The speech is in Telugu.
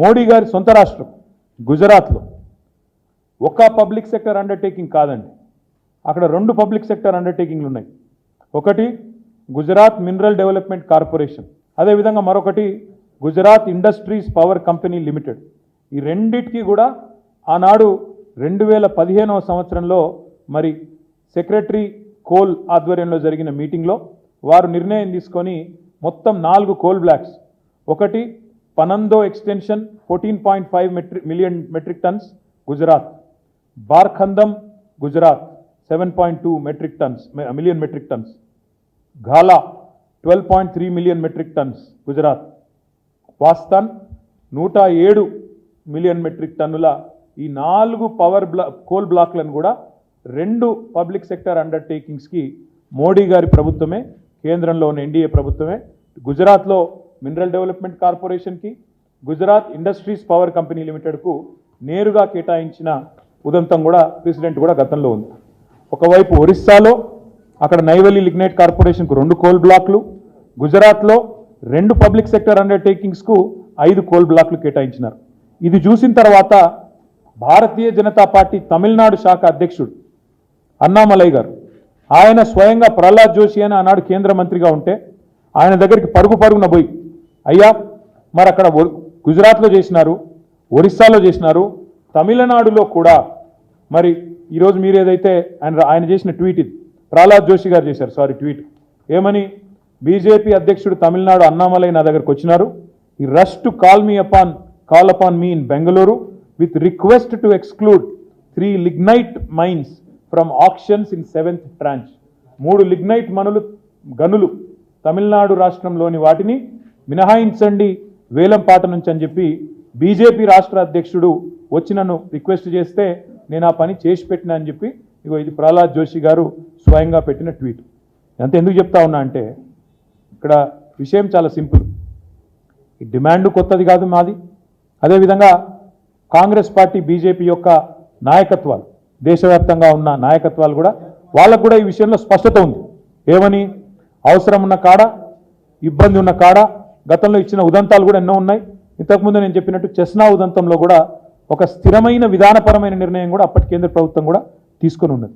మోడీ గారి సొంత రాష్ట్రం గుజరాత్లో. ఒక పబ్లిక్ సెక్టర్ అండర్టేకింగ్ కాదండి. అక్కడ రెండు పబ్లిక్ సెక్టర్ అండర్టేకింగ్లు ఉన్నాయి. ఒకటి గుజరాత్ మినరల్ డెవలప్మెంట్ కార్పొరేషన్ అదేవిధంగా మరొకటి Gujarat industries power company limited. ఈ రెండిటికి కూడా ఆనాడు రెండు వేల పదిహేనవ సంవత్సరంలో మరి సెక్రటరీ కోల్ ఆధ్వర్యంలో జరిగిన మీటింగ్లో వారు నిర్ణయం తీసుకొని మొత్తం నాలుగు కోల్ బ్లాక్స్ ఒకటి Panandhro extension fourteen point five metric million metric tons Gujarat బార్ఖందం Gujarat seven point two metric tons million metric tons ఘాలా twelve point three million metric tons Gujarat Vastan నూట ఏడు మిలియన్ మెట్రిక్ టన్నుల ఈ నాలుగు పవర్ బ్లా కోల్ బ్లాక్లను కూడా రెండు పబ్లిక్ సెక్టర్ అండర్టేకింగ్స్కి మోడీ గారి ప్రభుత్వమే కేంద్రంలో ఉన్న ఎన్డీఏ ప్రభుత్వమే గుజరాత్లో మినరల్ డెవలప్మెంట్ కార్పొరేషన్కి గుజరాత్ ఇండస్ట్రీస్ పవర్ కంపెనీ లిమిటెడ్కు నేరుగా కేటాయించిన ఉదంతం కూడా ప్రెసిడెంట్ కూడా గతంలో ఉంది. ఒకవైపు ఒరిస్సాలో అక్కడ నైవలి లిగ్నైట్ కార్పొరేషన్కు రెండు కోల్ బ్లాక్లు గుజరాత్లో రెండు పబ్లిక్ సెక్టర్ అండర్టేకింగ్స్కు ఐదు కోల్ బ్లాక్లు కేటాయించినారు. ఇది చూసిన తర్వాత భారతీయ జనతా పార్టీ తమిళనాడు శాఖ అధ్యక్షుడు అన్నామలై గారు ఆయన స్వయంగా ప్రహ్లాద్ జోషి అని ఆనాడు కేంద్ర మంత్రిగా ఉంటే ఆయన దగ్గరికి పరుగు పరుగున పోయి అయ్యా మరి అక్కడ గుజరాత్లో చేసినారు ఒరిస్సాలో చేసినారు తమిళనాడులో కూడా. మరి ఈరోజు మీరు ఏదైతే ఆయన ఆయన చేసిన ట్వీట్ ఇది ప్రహ్లాద్ జోషి గారు చేశారు సారీ ట్వీట్. ఏమని? బీజేపీ అధ్యక్షుడు తమిళనాడు అన్నామలై నా దగ్గరకు వచ్చినారు. ఈ rush to call me upon call upon me in Bengaluru with request to exclude three lignite mines from auctions in seventh tranche. మూడు లిగ్నైట్ మనులు గనులు తమిళనాడు రాష్ట్రంలోని వాటిని మినహాయించండి వేలంపాట నుంచి అని చెప్పి బీజేపీ రాష్ట్ర అధ్యక్షుడు వచ్చి నన్ను రిక్వెస్ట్ చేస్తే నేను ఆ పని చేసి పెట్టినా అని చెప్పి ఇగో ఇది ప్రహ్లాద్ జోషి గారు స్వయంగా పెట్టిన ట్వీట్. అంత ఎందుకు చెప్తా ఉన్నా అంటే ఇక్కడ విషయం చాలా సింపుల్. ఈ డిమాండ్ కొత్తది కాదు మాది. అదేవిధంగా కాంగ్రెస్ పార్టీ బీజేపీ యొక్క నాయకత్వాలు దేశవ్యాప్తంగా ఉన్న నాయకత్వాలు కూడా వాళ్ళకు కూడా ఈ విషయంలో స్పష్టత ఉంది. ఏమని? అవసరం ఉన్న కాడ ఇబ్బంది ఉన్న కాడ గతంలో ఇచ్చిన ఉదంతాలు కూడా ఎన్నో ఉన్నాయి. ఇంతకుముందు నేను చెప్పినట్టు చెస్నా ఉదంతంలో కూడా ఒక స్థిరమైన విధానపరమైన నిర్ణయం కూడా అప్పటి కేంద్ర ప్రభుత్వం కూడా తీసుకొని ఉన్నది.